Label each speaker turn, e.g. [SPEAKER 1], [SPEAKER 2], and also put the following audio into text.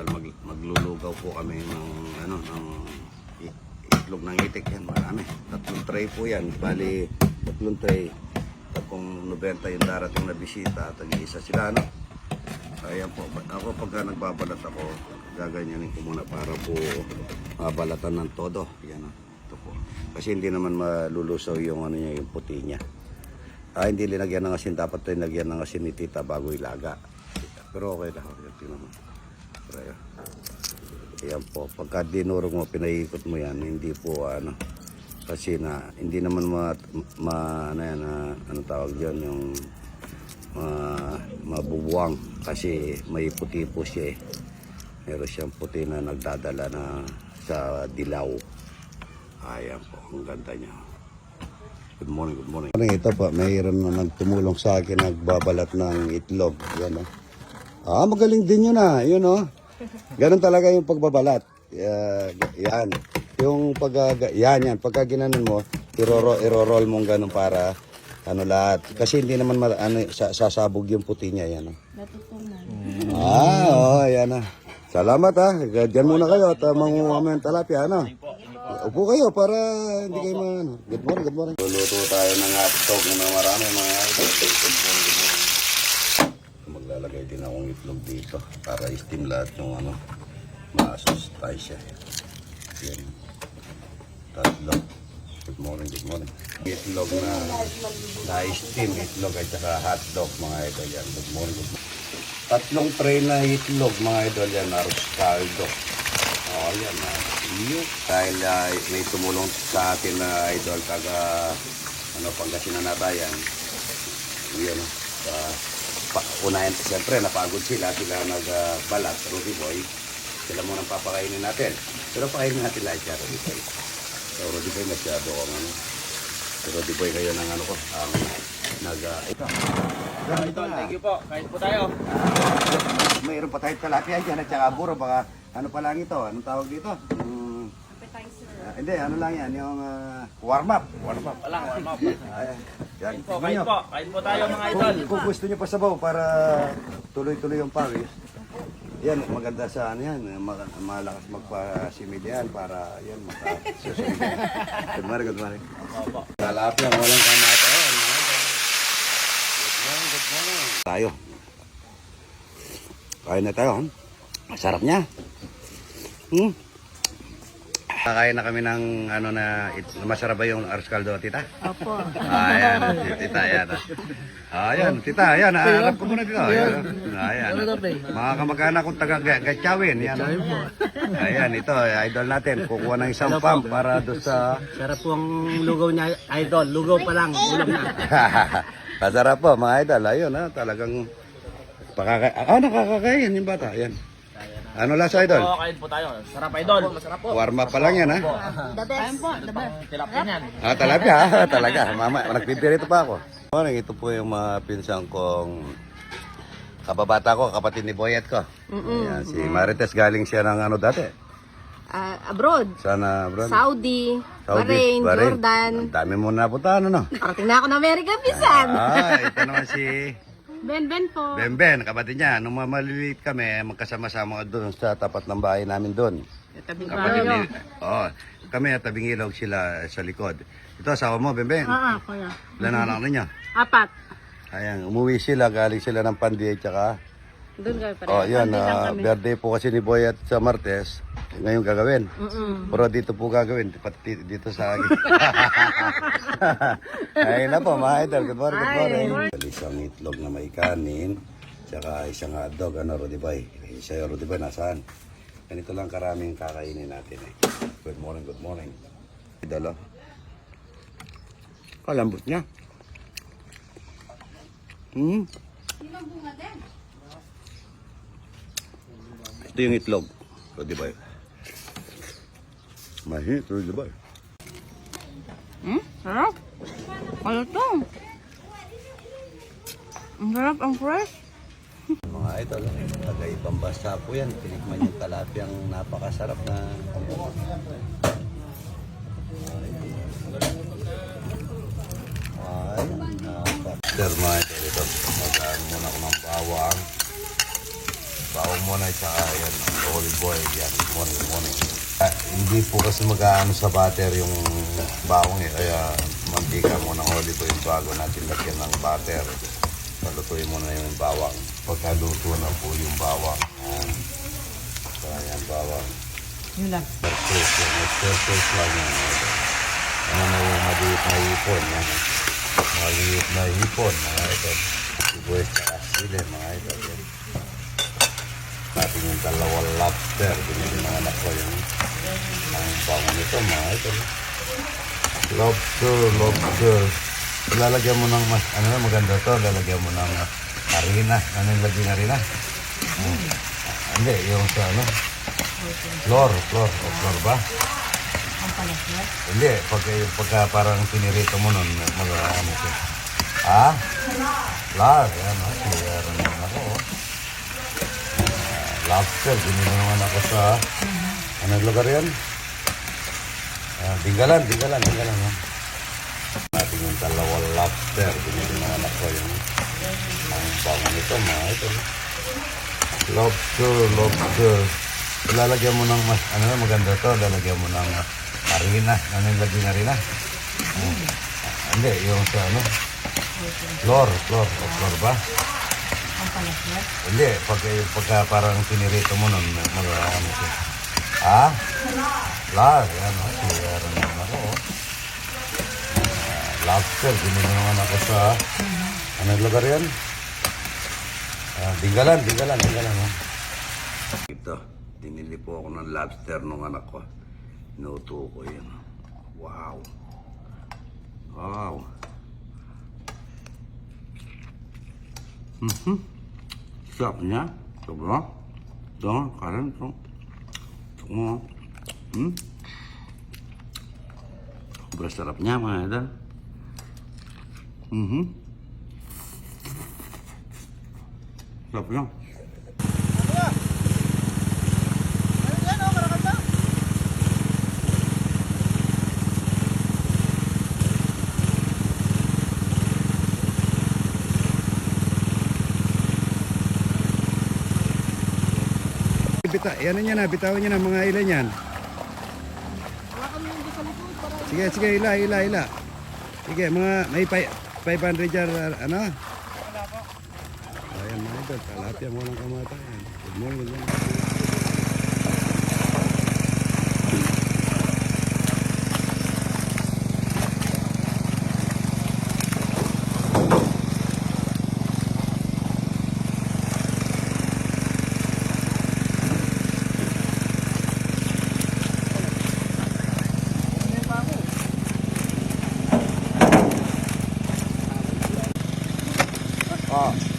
[SPEAKER 1] idol, mag, maglulugaw po kami ng ano ng itlog ng itik yan, marami. Tatlong tray po yan, bali tatlong tray. At kung 90 yung darating na bisita, tag-iisa sila, no? Ayan po, ako pagka nagbabalat ako, gaganyanin ko muna para po mabalatan ng todo. Yan, no? ito po. Kasi hindi naman malulusaw yung ano niya, yung puti niya. Ah, hindi linagyan ng asin. Dapat tayo lagyan ng asin ni tita bago ilaga. Pero okay lang. Okay, tingnan mo. Pero ayan. Po. Pagka dinurog mo, pinaikot mo yan, hindi po ano. Kasi na, hindi naman ma, ma ano yan, ah, ano tawag yun, yung ma, mabubuwang. Kasi may puti po siya eh. Meron siyang puti na nagdadala na sa dilaw. Ayan po, ang ganda niya. Good morning, good morning. Ito po, mayroon na nagtumulong sa akin, nagbabalat ng itlog. Yan o. Ah, magaling din yun ah. Yun o. Ganun talaga yung pagbabalat. Ya- yan. Yung pag, yan, yan. Pagka ginanon mo, iroro, iroroll mong ganun para ano lahat. Kasi hindi naman ma, ano, sa, sasabog yung puti niya. Yan o. Ah, oh, yan na. Salamat ha. Diyan muna kayo at uh, mangunguha mo yung talapia. Ano? Upo kayo para hindi kayo man. Good morning, good morning. Luluto tayo ng hotdog na marami mga idol. Good morning, good morning. Maglalagay din akong itlog dito para steam lahat yung ano, masustansya. Yan. Tatlo. Good morning, good morning. Itlog na na-steam, itlog at saka hotdog mga idol yan. Good morning, good morning. Tatlong tray na itlog mga idol yan, arroz caldo. Oh, yan na. Iyo. Dahil ah, may tumulong sa atin na idol taga ano Pangasinan natayan. Yan. Sa pa, unahin, siyempre napagod sila, sila nagbalat, Rudy Boy. Sila muna ang papakainin natin. Pero pakainin natin lahat siya, Rudy Boy. So, Rudy Boy, masyado akong ano. Si Rudy Boy kayo ng ano ko, ang nag... Uh, ito.
[SPEAKER 2] Idol, thank you po. Kahit po tayo.
[SPEAKER 1] Mayroon pa tayo talapia dyan at saka buro. Baka ano pa lang ito? Anong tawag dito? Mm, ah, hindi, ano lang yan. Yung ah, warm up. Warm up.
[SPEAKER 2] Walang warm up.
[SPEAKER 1] Ay, yan.
[SPEAKER 2] Kain po, kain po. Kain po tayo mga idol.
[SPEAKER 1] Kung, kung gusto nyo pa sabaw para tuloy-tuloy yung pawis. Yan, maganda sa ano yan. mag- Malakas magpasimil yan para yan makasusunod. good morning, good morning.
[SPEAKER 2] Opo.
[SPEAKER 1] Talapia, walang kamatayan. Good morning, good morning. Tayo. Kain na tayo. hmm? Masarap niya. Hmm. Kakain na kami ng ano na it, masarap ba yung ars caldo, tita?
[SPEAKER 3] Opo.
[SPEAKER 1] Ayan, tita, ayan. Ayan, tita, ayan. Harap ko muna dito. Ayan. Ayan. Mga kamag-anak kong taga Ga- Gatchawin. Yan. Ayan, ito, idol natin. Kukuha ng isang pump para doon sa...
[SPEAKER 3] Sarap po ang lugaw niya, idol. Lugaw pa lang, ulam na.
[SPEAKER 1] Masarap po, mga idol. Ayun, ha, talagang... Pakaka... Ah, nakakakain yung bata. Ayan. Ano lasa, idol?
[SPEAKER 2] Po, kain po tayo. Sarap idol. Masarap po.
[SPEAKER 1] Warm up pa lang yan, ha?
[SPEAKER 3] Kain po, diba?
[SPEAKER 2] Tilapia niyan.
[SPEAKER 1] Ah, talaga, ah, talaga. Mama, nagpipirito pa ako. Morning, ito po yung mga pinsan kong kababata ko, kapatid ni Boyet ko. Ayan, si Marites galing siya ng ano dati.
[SPEAKER 4] Ah, abroad.
[SPEAKER 1] Sana, bro.
[SPEAKER 4] Saudi,
[SPEAKER 1] Saudi,
[SPEAKER 4] Bahrain,
[SPEAKER 1] Bahrain.
[SPEAKER 4] Jordan.
[SPEAKER 1] Ang dami mo napuntahan, ano?
[SPEAKER 4] Parating na ako ng Amerika, pisan.
[SPEAKER 1] Ah, ito naman si
[SPEAKER 4] Ben, Ben po.
[SPEAKER 1] Benben, kapatid niya. Nung maliliit kami, magkasama-sama doon sa tapat ng bahay namin doon.
[SPEAKER 4] Tabi
[SPEAKER 1] Kapatid ni... Oo. kami at tabing ilog sila sa likod. Ito, asawa mo, Benben.
[SPEAKER 4] Ah, kuya.
[SPEAKER 1] Ilan anak ninyo?
[SPEAKER 4] Apat.
[SPEAKER 1] Ayan, umuwi sila, galing sila ng Pandi at saka...
[SPEAKER 4] Doon kayo pare.
[SPEAKER 1] Oh, yan,
[SPEAKER 4] Andun lang
[SPEAKER 1] ah,
[SPEAKER 4] kami.
[SPEAKER 1] birthday po kasi ni Boy at sa Martes. Ngayon gagawin.
[SPEAKER 4] Mm-mm.
[SPEAKER 1] Pero dito po gagawin, pati dito sa akin. Ayun na po, mga idol. Good morning, good morning. Isang itlog na may kanin, tsaka isang hotdog, ano. Isa yung Rudy Boy, nasaan? Ganito lang karaming kakainin natin eh. Good morning, good morning. Idol, oh. Kalambot niya. Hmm. Ito yung itlog. Rudy Boy. Mahit, Rudy Boy.
[SPEAKER 4] Hmm? Sarap. Ano to? Ang sarap, ang fresh.
[SPEAKER 1] Mga idol, taga ibang bansa po yan. Tinikman yung talapyang napakasarap na Ay, napak. Sir, mga idol, ito. Magaan muna ako ng bawang. Bawang muna at saka yan, olive oil yan, morning, morning. Ah, hindi po kasi mag-aano sa butter yung bawang eh, kaya mantika muna ng olive oil bago natin lagyan ng butter. Palutuin muna yung bawang. Pagkaluto na po yung bawang. Yan. So, yan, bawang.
[SPEAKER 4] Yun lang.
[SPEAKER 1] Yan, purchase lang yan. Ano na yung maliit na hipon, yan. Maliit na hipon, mga ito. Sibuyas sa sili, mga ito. Yan. Natin yung dalawang lobster, binili ng anak ko yung ang bango nito, mga ito. Lobster, lobster. Lalagyan mo ng mas, ano na maganda to, lalagyan mo ng harina. Ano yung lagyan ng harina? Hmm. Ah, Hindi, yung sa ano, Floor, floor. O floor ba? Hindi, pag, pagka parang pinirito mo nun, mag ano siya. Ha? Flour, yan. ha? Meron naman ako. Ah, lobster, binili naman ako sa, ano lugar yan? Ah, Dingalan, Dingalan, Dingalan. Ha? Yung dalawang lobster, binili naman ako yung ang bango nito, mga ito. Lobster, lobster. Lalagyan mo ng mas, ano maganda to, lalagyan mo ng harina. Ano yung lagyan ng harina? Hmm. Ah, hindi, yung sa ano? Floor, floor. O floor ba? Hindi, pag, pagka parang pinirito mo nun, mag, ano siya. Ha? Flour, yan. ha? Lobster, binili naman ako sa, anong lugar yan? Ah, Dingalan, Dingalan, Dingalan. ha? Ito, dinili po ako ng lobster nung anak ko. Inuto ko yan. Wow. Wow. Mhm. Sarap niya. Sobra. Ito, karan ito. Ito mo. Hmm? Sobra sarap niya mga idol. Mhm. Sarap niya.
[SPEAKER 5] Bita, yan niya na, bitawan niya na mga ilan yan. Sige, sige, ila, ila, ila. Sige, mga may pi- 500 jar, ano? Ayan mga idol, kalapya mo ng kamatayan. Good morning, good morning. po.